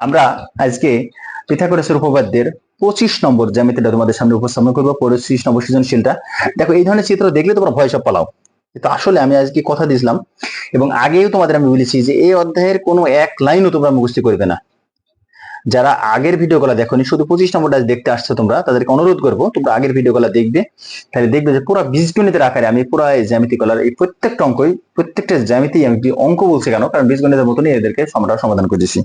আমরা আজকে পিথাগোরাসের উপপাদ্যের পঁচিশ নম্বর জ্যামিতিটা তোমাদের সামনে উপস্থাপন করব, পঁচিশ নম্বর সৃজনশীলটা। দেখো, এই ধরনের চিত্র দেখলে তোমরা ভয় সব পালাও। কিন্তু আসলে আমি আজকে কথা দিয়েছিলাম এবং আগেও তোমাদের আমি বলেছি যে এই অধ্যায়ের কোনো এক লাইনও তোমরা মুখস্থ করবে না। যারা আগের ভিডিওগুলো দেখোনি, শুধু পঁচিশ নম্বরটা দেখতে আসছো তোমরা, তাদেরকে অনুরোধ করব, তোমরা আগের ভিডিওগুলো দেখবে, তাহলে দেখবে যে পুরো বীজগণিতের আকারে আমি পুরো এই জ্যামিতি কলার এই প্রত্যেকটা অঙ্কই, প্রত্যেকটা জ্যামিতি আমি অঙ্ক বলছি কেন, কারণ বীজগণিতের মতনই এদেরকে আমরা সমাধান করেছি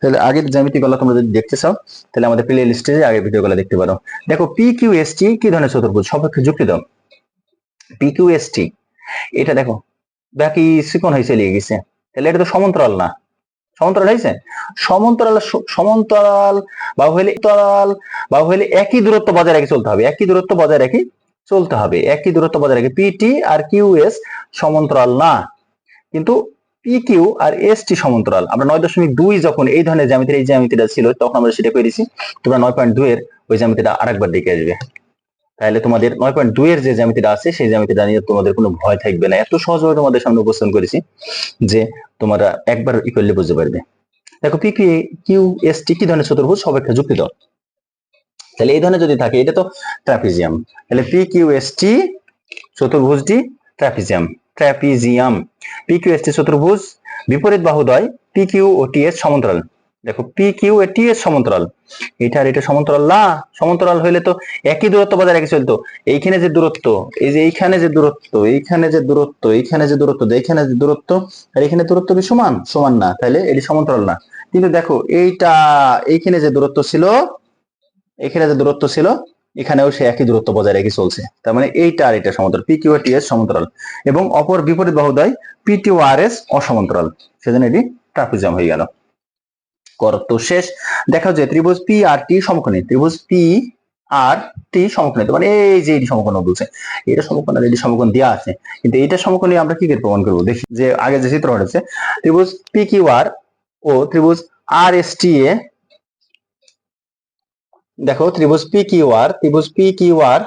তাহলে আগের জ্যামিতি কলা তোমরা যদি দেখতে চাও, তাহলে আমাদের প্লে লিস্টে আগের ভিডিওগুলো দেখতে পারো। দেখো পি কিউ এস টি কি ধরনের চতুর্ভুজ? সপক্ষে যুক্তি দাও। পি কিউ এস টি এটা দেখো, বাকি চিকন হয়ে চলে গেছে। তাহলে এটা তো সমান্তরাল না। সমান্তরাল হয়েছে? সমান্তরাল সমান্তরাল বা হইলে তরাল বা হইলে একই দূরত্ব বজায় রেখে চলতে হবে। একই দূরত্ব বজায় রেখে চলতে হবে। একই দূরত্ব বজায় রেখে পিটি আর কিউ এস সমান্তরাল না। কিন্তু পি কিউ আর এস টি সমান্তরাল। আমরা নয় দশমিক দুই যখন এই ধরনের জ্যামিতির, এই জ্যামিতিটা ছিল, তখন আমরা সেটা করেছি। তোমরা নয় পয়েন্ট দুই এর ওই জ্যামিতিটা আরেকবার দেখে আসবে। তাহলে তোমাদের নয় পয়েন্ট দুই এর যে জ্যামিতিটা আছে, সেই জ্যামিতিটা নিয়ে তোমাদের কোনো ভয় থাকবে না। এত সহজভাবে তোমাদের সামনে উপস্থাপন করেছি যে তোমরা একবার ই করলে বুঝতে পারবে। দেখো P Q Q S T কি ধরনের চতুর্ভুজ? সবাইকে যুক্তি দাও। তাহলে এই ধরনের যদি থাকে, এটা তো ট্রাপিজিয়াম। তাহলে P Q S T চতুর্ভুজটি trapezium. Trapezium. P Q S T চতুর্ভুজ, বিপরীত বাহুদয় পি কিউ ও টি এস সমান্তরাল। দেখো পি কিউ এ টি এস সমান্তরাল। এটা আর এটা সমান্তরাল না, সমান্তরাল হইলে তো একই দূরত্ব বজায় রেখে চলতো। এইখানে যে দূরত্ব, এই যে এইখানে যে দূরত্ব, এইখানে যে দূরত্ব, এইখানে যে দূরত্ব, এইখানে যে দূরত্ব, আর এখানে দূরত্ব কি সমান? সমান না তাহলে এটি সমান্তরাল না। কিন্তু দেখো, এইটা এইখানে যে দূরত্ব ছিল, এখানে যে দূরত্ব ছিল, এখানেও সে একই দূরত্ব বজায় রেখে চলছে। তার মানে এইটা আর এটা সমান্তরাল। পি কিউ টি এস সমান্তরাল। এবং অপর বিপরীত বাহুদয় পি টি আর এস অসমান্তরাল। সেজন্য এটি ট্রাপিজাম হয়ে গেল। করত শেষ। দেখা যায় ত্রিভুজ পি আর টি সমকোণী। ত্রিভুজ পি আর টি সমকোণী। মানে এই যে এটি সমকোণ বলছে, এটা সমকোণ আর এটি সমকোণ দেওয়া আছে। কিন্তু এইটা সমকোণী আমরা কি করে প্রমাণ করব? দেখি যে আগে যে চিত্র হয়েছে, ত্রিভুজ পি কিউ আর ও ত্রিভুজ আর এস টি এ দেখো, ত্রিভুজ পি কিউ আর ত্রিভুজ পি কিউ আর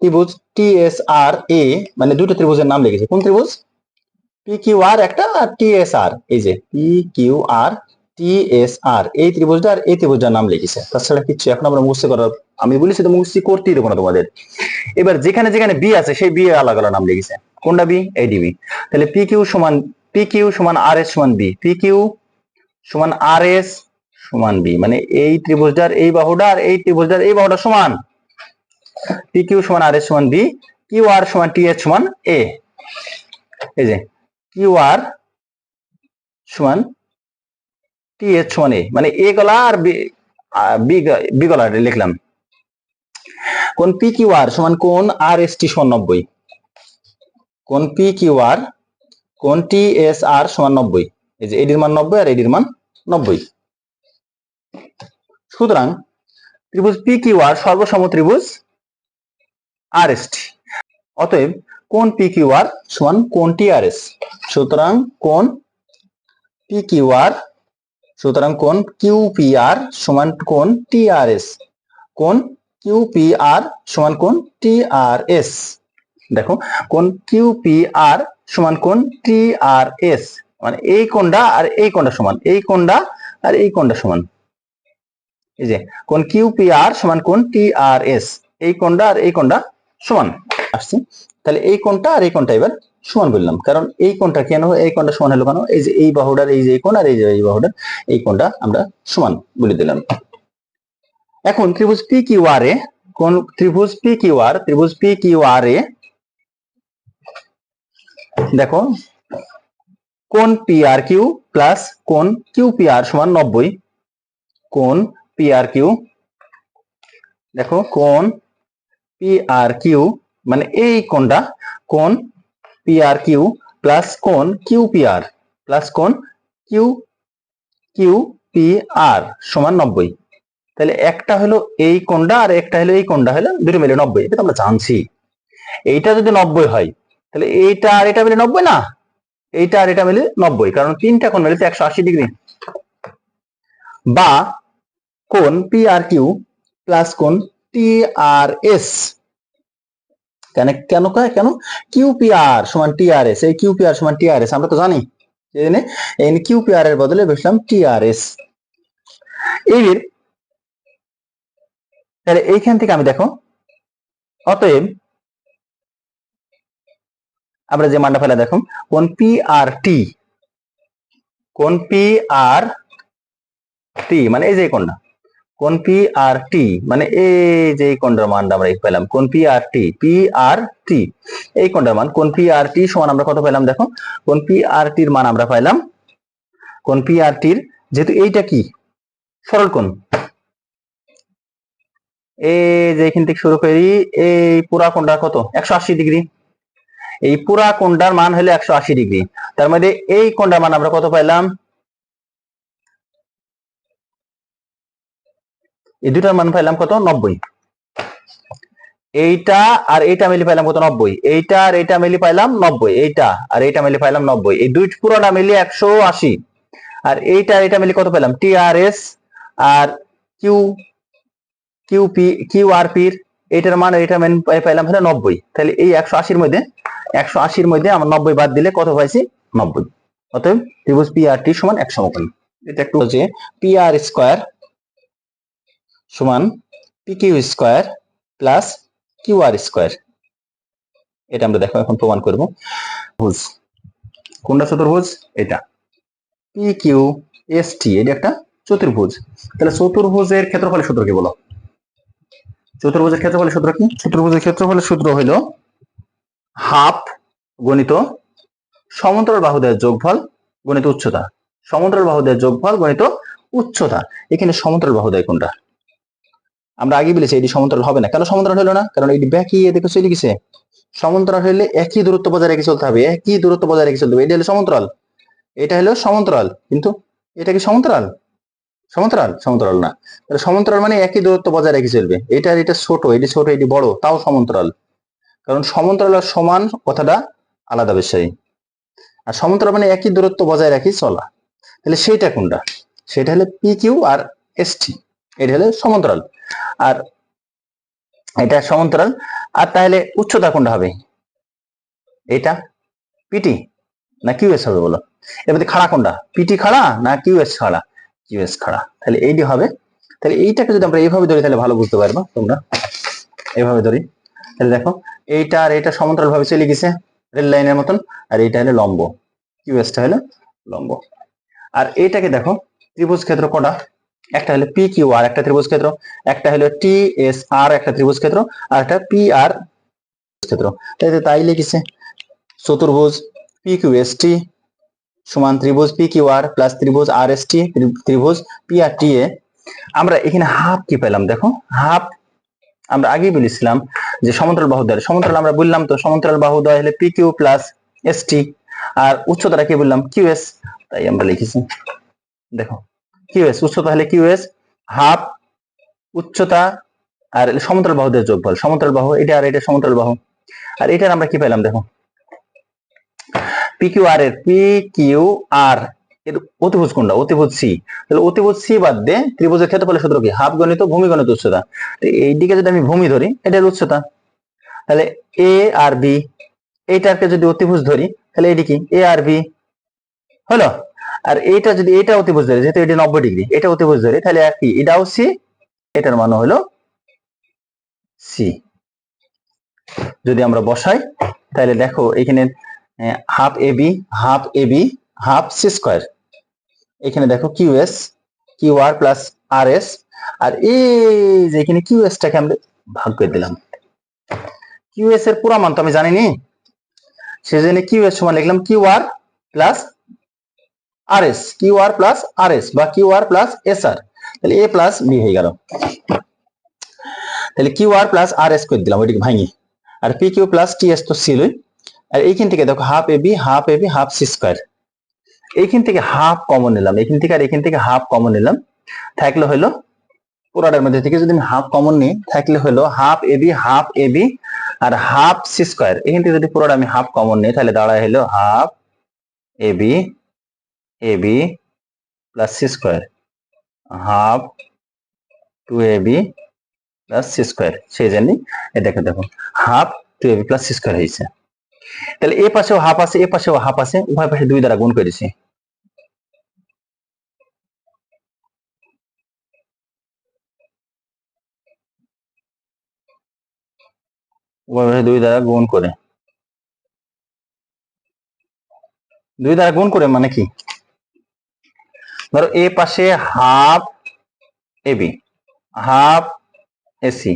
ত্রিভুজ টি এস আর এ মানে দুটো ত্রিভুজের নাম লিখেছে। কোন ত্রিভুজ? পি কিউ আর একটা আর টি এস আর এই যে P Q R T S R এই ত্রিভুজটা আর এই ত্রিভুজটার নাম লিখেছে। তাছাড়া কিছু এখন আমরা মুখস্থ করার আমি বলেছি তো মুখস্থ করতেই দেবো না তোমাদের। এবার যেখানে যেখানে বি আছে, সেই বি আলাদা আলাদা নাম লিখেছে। কোনটা বি এই ডিবি তাহলে পি কিউ সমান পি কিউ সমান আর এস সমান বি পি কিউ সমান আর এস সমান বি মানে এই ত্রিভুজটার এই বাহুটা আর এই ত্রিভুজটার এই বাহুটা সমান। পি কিউ সমান আর এস সমান বি কিউ আর সমান টি এস সমান এ এই যে কিউ আর সমান টি এস সমান এ মানে এ গলা আর বি বি গলা লিখলাম। কোন পি কিউ আর সমান কোন আর এস টি সমান নব্বই? কোন পি কিউ আর কোন টি এস আর সমান নব্বই? এই যে এডির মান নব্বই আর এডির মান নব্বই। সুতরাং ত্রিভুজ পি কিউ আর সর্বসম ত্রিভুজ আর এস টি অতএব কোন পি কিউ আর সমান কোন টি আর এস সুতরাং কোন পি কিউ আর সুতরাং কোন কিউপিআর সমান কোন টি আর এস? কোন কিউপিআর সমান কোন টি আর এস? দেখো, কোন কিউপিআর সমান কোন টি আর এস? মানে এই কোনটা আর এই কোনটা সমান, এই কোনটা আর এই কোনটা সমান। এই যে, কোন কিউপিআর সমান কোন টি আর এস? এই কোনটা আর এই কোনটা সমান। আসছে। তাহলে এই কোনটা আর এই কোনটা এবার সমান বললাম কারণ এই কোনটা কেন, এই কোনটা সমান হলো কেন? এই যে এই বাহুটার এই যে এই কোণ আর এই যে এই বাহুটার এই কোনটা আমরা সমান বলে দিলাম। এখন ত্রিভুজ পি কিউ আর এ, কোন ত্রিভুজ পি কিউ আর ত্রিভুজ পি কিউ আর এ দেখো কোন পি আর কিউ প্লাস কোন কিউ পি আর সমান নব্বই। কোন পি আর কিউ দেখো কোন পি আর কিউ মানে এই কোনটা কোন পি আর কিউ প্লাস কোন কিউ পি আর প্লাস কোন কিউ কিউ পি আর সমান নব্বই। তাহলে একটা হলো এই কোনটা আর একটা হলো এই কোনটা হলো দুটো মিলে নব্বই, এটা তো আমরা জানছি। এইটা যদি নব্বই হয়, তাহলে এইটা আর এটা মিলে নব্বই না? এইটা আর এটা মিলে নব্বই, কারণ তিনটা কোণ মিলে একশো আশি ডিগ্রি। বা কোন পি আর কিউ প্লাস কোন টি আর এস কেন কেন কয়, কেন? কিউ পি আর সমান টি আর এস এই কিউপিআর সমান টি আর এস আমরা তো জানি। এন কিউপিআর এর বদলে বসলাম টিআরএস এর তাহলে এইখান থেকে আমি দেখো, অতএব, আমরা যে মানটা ফেলা দেখো, কোন পি আর টি কোন পি আর টি মানে এই যে কোনটা কোন পি আর টি? মানে এই যে এই কোনটার মানটা আমরা পেলাম, কোন পি আর টি? পি আর টি। এই কোনটার মান, কোন পি আর টি সমান আমরা কত পেলাম দেখো? কোন পি আর টির মান আমরা পাইলাম কোন পি আর টির, যেহেতু এইটা কি? সরল কোণ। এই যে এখান থেকে শুরু করি, এই পুরা কোণটা কত? একশো আশি ডিগ্রি। এই পুরা কোণটার মান হলো একশো আশি ডিগ্রি। তার মধ্যে এই কোণটার মান আমরা কত পাইলাম এই দুটার মান পাইলাম কত? নব্বই। এইটা আর এইটা মিলি পাইলাম কত? নব্বই। এইটা আর এইটা মিলি পাইলাম নব্বই। এইটা আর এইটা মিলি পাইলাম নব্বই। এই দুই পুরোটা মিলি একশো আশি। আর এইটা আর এইটা মিলি কত পেলাম T R S R Q Q P Q R পির। এইটার মান এইটা পাইলাম হলো নব্বই। তাহলে এই একশো আশির মধ্যে, একশো আশির মধ্যে আমার নব্বই বাদ দিলে কত পাইছি? নব্বই। অতএব ত্রিভুজ পি আর টি সমান এক সমকোণ। এটা একটু হচ্ছে পি আর স্কোয়ার সমান P Q square plus Q R square এটা আমরা দেখো, এখন প্রমাণ করব। ভুজ কোনটা চতুর্ভুজ? এটা। পি কিউ এস টি এটা একটা চতুর্ভুজ। তাহলে চতুর্ভুজের ক্ষেত্রফলের সূত্র কি বলো? চতুর্ভুজের ক্ষেত্রফলের সূত্র কি? চতুর্ভুজের ক্ষেত্রফলের সূত্র হলো হাফ গণিত সমান্তরাল বাহুদের যোগফল গণিত উচ্চতা। সমান্তরাল বাহুদের যোগফল গণিত উচ্চতা। এখানে সমান্তরাল বাহুদয় কোনটা? আমরা আগে বলেছি, এটি সমান্তরাল হবে না। কেন সমান্তরাল হলো না? কারণ এটি ব্যাকি এদিকে চলে গেছে। সমান্তরাল হলে একই দূরত্ব বজায় রেখে চলতে হবে, একই দূরত্ব বজায় রেখে চলতে হবে। এটা হলো সমান্তরাল। এটা হলো সমান্তরাল। কিন্তু এটা কি সমান্তরাল? সমান্তরাল? সমান্তরাল না। তাহলে সমান্তরাল মানে একই দূরত্ব বজায় রেখে চলবে। এটা এটা ছোট, এটি ছোট, এটি বড়, তাও সমান্তরাল। কারণ সমান্তরাল আর সমান কথাটা আলাদা বিষয়। আর সমান্তরাল মানে একই দূরত্ব বজায় রাখি চলা। তাহলে সেইটা কোনটা? সেটা হলো পি কিউ আর এস টি এটা হলো সমান্তরাল। আর এটা সমান্তরাল। আর তাহলে উচ্চতা কোনটা হবে? এটা পিটি না কিউএস হবে বলো? মধ্যে খাড়া কোনটা? পিটি খাড়া না কিউএস খাড়া? কিউএস খাড়া। তাহলে এইটি হবে। তাহলে এইটাকে যদি আমরা এইভাবে ধরি তাহলে ভালো বুঝতে পারব তোমরা। এইভাবে ধরি। তাহলে দেখো, এইটা আর এটা সমান্তরাল ভাবে চলে গেছে রেল লাইনের মতন। আর এইটা হলো লম্ব। কিউএসটা হলো লম্ব। আর এইটাকে দেখো, ত্রিভুজ ক্ষেত্র কটা একটা হলো পি কিউ আর একটা ত্রিভুজ ক্ষেত্র, একটা হলো টি এস আর একটা ত্রিভুজ ক্ষেত্র, আর একটা পি আর ক্ষেত্র। তাই তাই লিখেছে। চতুর্ভুজ পি কিউ এস টি সমান ত্রিভুজ পি কিউ আর প্লাস ত্রিভুজ আর এস টি ত্রিভুজ পি আর টি এ আমরা এখানে হাফ কি পেলাম দেখো? হাফ আমরা আগেই বলেছিলাম যে সমান্তরাল বাহুদ্বয়। সমান্তরাল আমরা বললাম তো সমান্তরাল বাহুদ্বয় হলে P Q plus S T আর উচ্চতাটা কি বললাম? কিউ এস তাই আমরা লিখেছি। দেখো। কিউএস, উচ্চতা হলে কিউএস, হাফ, উচ্চতা আর সমান্তরাল বাহুদের যোগফল। সমান্তরাল বাহু, এটা আর এটা সমান্তরাল বাহু। আর এটার আমরা কি পেলাম দেখো? পি কিউ আর এর পি কিউ আর এর অতিভুজ কোনটা? অতিভুজ সি। তাহলে অতিভুজ সি বাদ দিয়ে ত্রিভুজের ক্ষেত্রফলের সূত্র কি? হাফ গণিত ভূমি গণিত উচ্চতা। এই দিকে যদি আমি ভূমি ধরি এটার উচ্চতা। তাহলে এ আর বি এইটাকে যদি অতিভুজ ধরি, তাহলে এটি কি? এ আর বি। হলো? আর এইটা যদি এটা অতিভুজ ধরে, যেহেতু এটা নব্বই ডিগ্রি, এটা অতিভুজ ধরে, তাহলে আর কি? এটাও সি এটার মান হলো সি যদি আমরা বসাই, তাহলে দেখো এখানে half A B half A B half C square এখানে দেখো Q S Q R plus R S আর এই যে এখানে কিউ টাকে আমরা ভাগ করে দিলাম। কিউ এস এর পুরো মান তো আমি জানিনি। সেজন্য কিউ এস সমান লিখলাম Q R plus R S Q R plus R S বা Q R plus S R তাহলে এ প্লাস বি হয়ে গেল। তাহলে Q R plus R S করে দিলাম, ওইটাকে ভাঙি। আর P Q plus T S তো ছিলই আর এইখান থেকে দেখো half A B half A B half C square এইখান থেকে হাফ কমন নিলাম। এখান থেকে আর এখান থেকে হাফ কমন নিলাম। থাকলে হলো, পুরাটার মধ্যে থেকে যদি আমি হাফ কমন নিই, থাকলে হলো half A B half A B R half C square এখান থেকে যদি পুরোটা আমি হাফ কমন নিই, তাহলে দাঁড়ায় হলো half A B A B plus C square, half two A B plus C square. সেই জন্যই এ দেখো দেখো, half two A B plus C square তাহলে এ পাশেও হাফ আছে, এ পাশেও হাফ আছে, উভয় পাশে দুই দ্বারা গুণ করেছি। উভয় দুই দ্বারা গুণ করে। দুই দ্বারা গুণ করে মানে কি? ধরো এ পাশে হাফ এবি হাফ এসি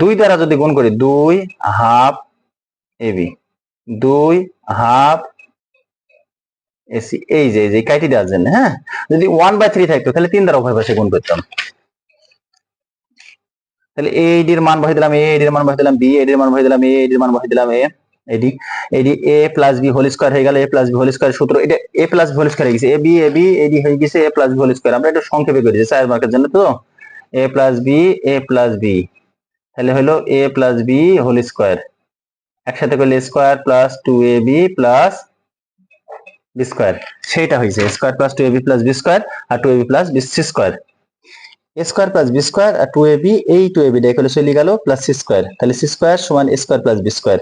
দুই দ্বারা যদি গুণ করি, দুই হাফ এবি দুই হাফ এসি এই যে যে কাইটি দেওয়ার জন্য হ্যাঁ? যদি ওয়ান বাই থ্রি থাকতো, তাহলে তিন দ্বারা উভয় পাশে গুণ করতাম। তাহলে এ এর মান বসাই দিলাম এ এর মান বসাই দিলাম বি এর মান বসাই দিলাম এ এর মান বসাই দিলাম A AD AD A plus B whole square হয়ে গেল A plus B whole square সূত্র এটা A plus B whole square হয়ে গেছে A B A B AD হয়ে গেছে A plus B whole square আমরা এটা সংক্ষেপে করেছি চার মার্কের জন্য তো A plus B A plus B তাহলে হলো A plus B whole square একসাথে করলে square plus two A B plus B square সেইটা হয়েছে square plus two A B plus B square R two A B plus B C square square plus B square R two A B এই two A B এখানে চলে গেল plus C square তাহলে C square সমান square plus B square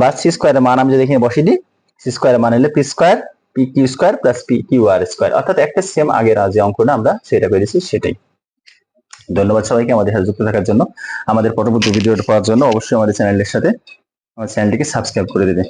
বা C স্কোয়ারের মান আমি যদি এখানে বসিয়ে দিই সি স্কোয়ারের মান হলে P square P Q square plus P Q R square অর্থাৎ একটা সেম আগের যে অঙ্কটা আমরা সেটা করেছি সেটাই। ধন্যবাদ সবাইকে আমাদের সাথে যুক্ত থাকার জন্য। আমাদের পরবর্তী ভিডিওটা পাওয়ার জন্য অবশ্যই আমাদের চ্যানেলের সাথে, আমার চ্যানেলটিকে সাবস্ক্রাইব করে দেবে